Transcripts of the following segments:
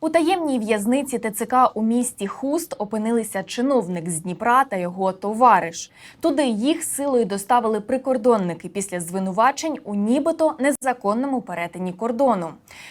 У таємній в'язниці ТЦК у місті Хуст опинилися чиновник з Дніпра та його товариш. Туди їх силою доставили прикордонники після звинувачень у нібито незаконному перетині кордону.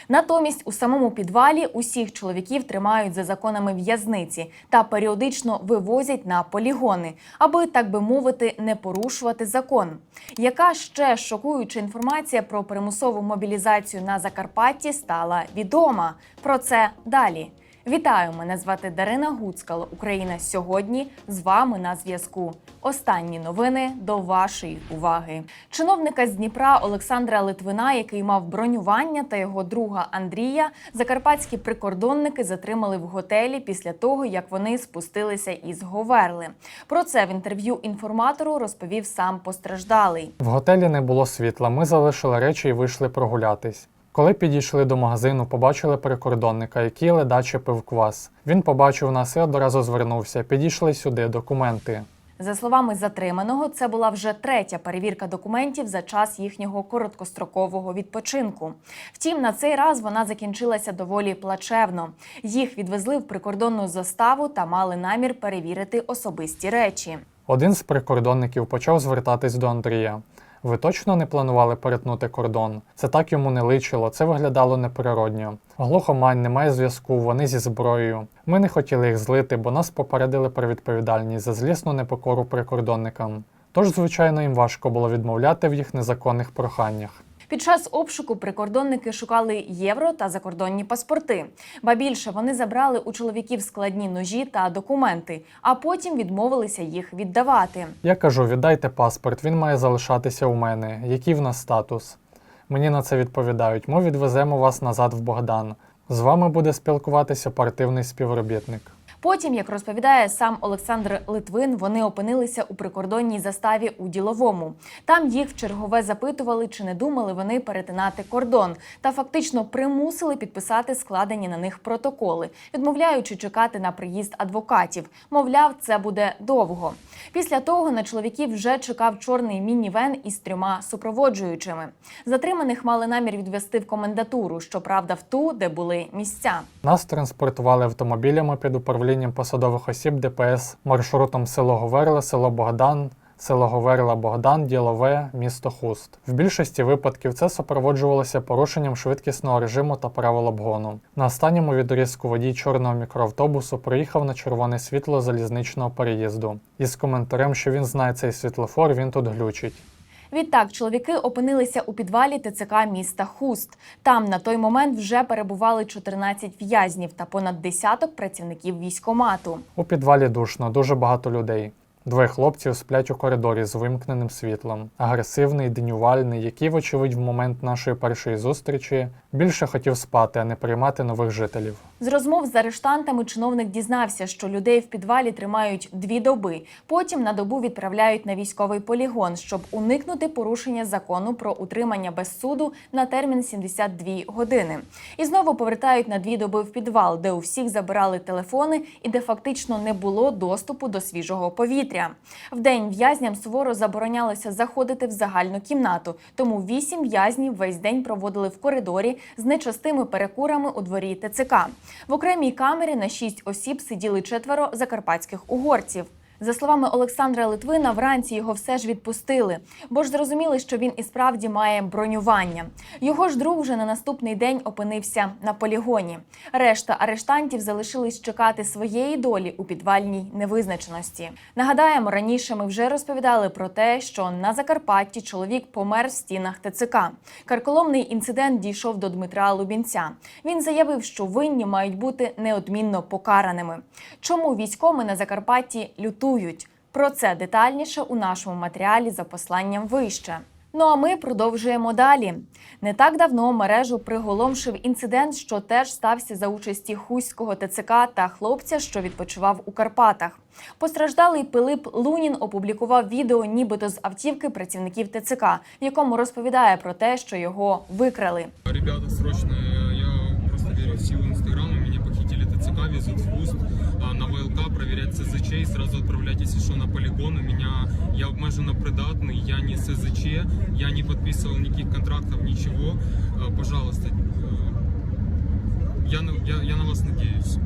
Натомість у самому підвалі усіх чоловіків тримають за законами в'язниці та періодично вивозять на полігони, аби так би мовити не порушувати закон. Яка ще шокуюча інформація про примусову мобілізацію на Закарпатті стала відома? Про це далі. Вітаю! Мене звати Дарина Гуцкал. Україна сьогодні з вами на зв'язку. Останні новини до вашої уваги. Чиновника з Дніпра Олександра Литвина, який мав бронювання, та його друга Андрія, закарпатські прикордонники затримали в готелі після того, як вони спустилися із Говерли. Про це в інтерв'ю інформатору розповів сам постраждалий. В готелі не було світла. Ми залишили речі і вийшли прогулятись. Коли підійшли до магазину, побачили прикордонника, який ледаче пив квас. Він побачив нас і одразу звернувся. Підійшли сюди, документи. За словами затриманого, це була вже третя перевірка документів за час їхнього короткострокового відпочинку. Втім, на цей раз вона закінчилася доволі плачевно. Їх відвезли в прикордонну заставу та мали намір перевірити особисті речі. Один з прикордонників почав звертатись до Андрія. Ви точно не планували перетнути кордон? Це так йому не личило, це виглядало неприродньо. Глухомань, немає зв'язку, вони зі зброєю. Ми не хотіли їх злити, бо нас попередили про відповідальність за злісну непокору прикордонникам. Тож, звичайно, їм важко було відмовляти в їх незаконних проханнях. Під час обшуку прикордонники шукали євро та закордонні паспорти. Ба більше вони забрали у чоловіків складні ножі та документи, а потім відмовилися їх віддавати. Я кажу, віддайте паспорт, він має залишатися у мене. Який в нас статус? Мені на це відповідають: ми відвеземо вас назад в Богдан. З вами буде спілкуватися партивний співробітник. Потім, як розповідає сам Олександр Литвин, вони опинилися у прикордонній заставі у діловому. Там їх чергове запитували, чи не думали вони перетинати кордон, та фактично примусили підписати складені на них протоколи, відмовляючи чекати на приїзд адвокатів. Мовляв, це буде довго. Після того на чоловіків вже чекав чорний мінівен із трьома супроводжуючими. Затриманих мали намір відвести в комендатуру, щоправда, в ту, де були місця. Нас транспортували автомобілями під управлінням посадових осіб ДПС маршрутом село Говерла, село Богдан, село Говерла, Богдан, Ділове, місто Хуст. В більшості випадків це супроводжувалося порушенням швидкісного режиму та правил обгону. На останньому відрізку водій чорного мікроавтобусу проїхав на червоне світло залізничного переїзду. Із коментарем, що він знає цей світлофор, він тут глючить. Відтак чоловіки опинилися у підвалі ТЦК міста Хуст. Там на той момент вже перебували 14 в'язнів та понад десяток працівників військомату. У підвалі душно, дуже багато людей. Двоє хлопців сплять у коридорі з вимкненим світлом. Агресивний, денювальний, який, вочевидь, в момент нашої першої зустрічі більше хотів спати, а не приймати нових жителів. З розмов з арештантами чиновник дізнався, що людей в підвалі тримають дві доби. Потім на добу відправляють на військовий полігон, щоб уникнути порушення закону про утримання без суду на термін 72 години. І знову повертають на дві доби в підвал, де у всіх забирали телефони і де фактично не було доступу до свіжого повітря. Вдень в'язням суворо заборонялося заходити в загальну кімнату, тому вісім в'язнів весь день проводили в коридорі з нечастими перекурами у дворі ТЦК. В окремій камері на шість осіб сиділи четверо закарпатських угорців. За словами Олександра Литвина, вранці його все ж відпустили, бо ж зрозуміли, що він і справді має бронювання. Його ж друг вже на наступний день опинився на полігоні. Решта арештантів залишились чекати своєї долі у підвальній невизначеності. Нагадаємо, раніше ми вже розповідали про те, що на Закарпатті чоловік помер в стінах ТЦК. Карколомний інцидент дійшов до Дмитра Лубінця. Він заявив, що винні мають бути неодмінно покараними. Чому військоми на Закарпатті лютують? Про це детальніше у нашому матеріалі за посланням вище. Ну а ми продовжуємо далі. Не так давно мережу приголомшив інцидент, що теж стався за участі хуського ТЦК та хлопця, що відпочивав у Карпатах. Постраждалий Пилип Лунін опублікував відео, нібито з автівки працівників ТЦК, в якому розповідає про те, що його викрали. Ребята, срочно, в силу Инстаграма, меня похитили ТЦК везут в Хуст а, на ВЛК, проверять СЗЧ и сразу отправлять, если что, на полигон. У меня, я обмеженно придатный, я не СЗЧ, я не подписывал никаких контрактов, ничего. А, Пожалуйста, э, я, на- я, я на вас надеюсь,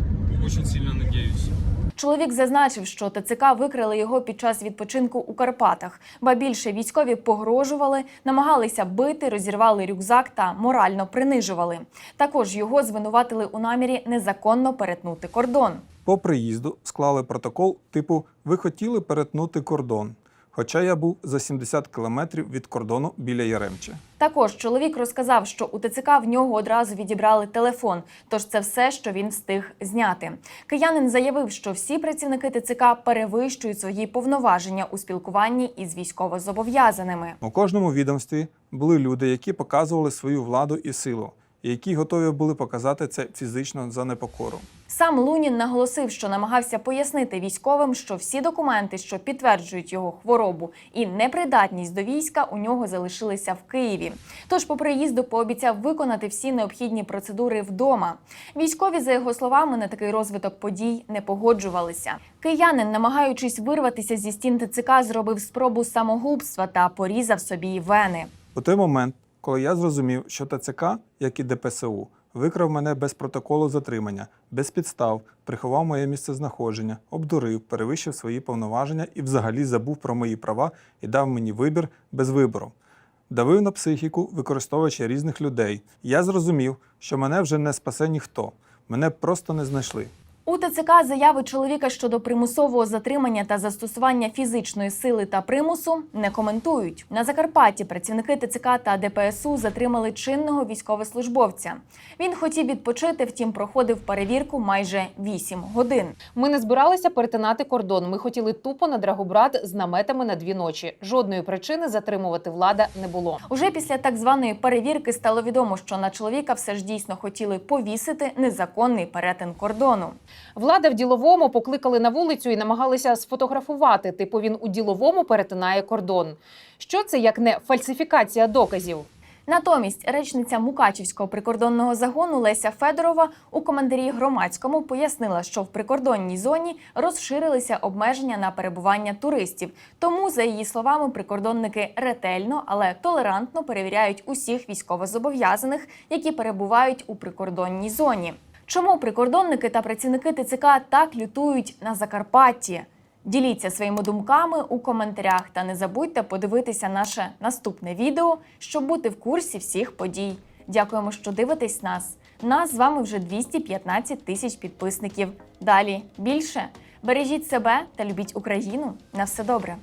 очень сильно надеюсь. Чоловік зазначив, що ТЦК викрили його під час відпочинку у Карпатах. Ба більше військові погрожували, намагалися бити, розірвали рюкзак та морально принижували. Також його звинуватили у намірі незаконно перетнути кордон. По приїзду склали протокол типу Ви хотіли перетнути кордон. Хоча я був за 70 кілометрів від кордону біля Яремче. Також чоловік розказав, що у ТЦК в нього одразу відібрали телефон, тож це все, що він встиг зняти. Киянин заявив, що всі працівники ТЦК перевищують свої повноваження у спілкуванні із військовозобов'язаними. У кожному відомстві були люди, які показували свою владу і силу, які готові були показати це фізично за непокору. Сам Лунін наголосив, що намагався пояснити військовим, що всі документи, що підтверджують його хворобу і непридатність до війська, у нього залишилися в Києві. Тож по приїзду пообіцяв виконати всі необхідні процедури вдома. Військові, за його словами, на такий розвиток подій не погоджувалися. Киянин, намагаючись вирватися зі стін ТЦК, зробив спробу самогубства та порізав собі вени. У той момент, коли я зрозумів, що ТЦК, як і ДПСУ, викрав мене без протоколу затримання, без підстав, приховав моє місцезнаходження, обдурив, перевищив свої повноваження і взагалі забув про мої права і дав мені вибір без вибору. Давив на психіку, використовуючи різних людей. Я зрозумів, що мене вже не спасе ніхто. Мене просто не знайшли. У ТЦК заяви чоловіка щодо примусового затримання та застосування фізичної сили та примусу не коментують. На Закарпатті працівники ТЦК та ДПСУ затримали чинного військовослужбовця. Він хотів відпочити, втім проходив перевірку майже 8 годин. Ми не збиралися перетинати кордон. Ми хотіли тупо на Драгобрат з наметами на дві ночі. Жодної причини затримувати влада не було. Уже після так званої перевірки стало відомо, що на чоловіка все ж дійсно хотіли повісити незаконний перетин кордону. Влада в діловому покликали на вулицю і намагалися сфотографувати. Типу він у діловому перетинає кордон. Що це як не фальсифікація доказів? Натомість речниця Мукачівського прикордонного загону Леся Федорова у коментарі громадському пояснила, що в прикордонній зоні розширилися обмеження на перебування туристів. Тому, за її словами, прикордонники ретельно, але толерантно перевіряють усіх військовозобов'язаних, які перебувають у прикордонній зоні. Чому прикордонники та працівники ТЦК так лютують на Закарпатті? Діліться своїми думками у коментарях та не забудьте подивитися наше наступне відео, щоб бути в курсі всіх подій. Дякуємо, що дивитесь нас. Нас з вами вже 215 тисяч підписників. Далі більше. Бережіть себе та любіть Україну. На все добре.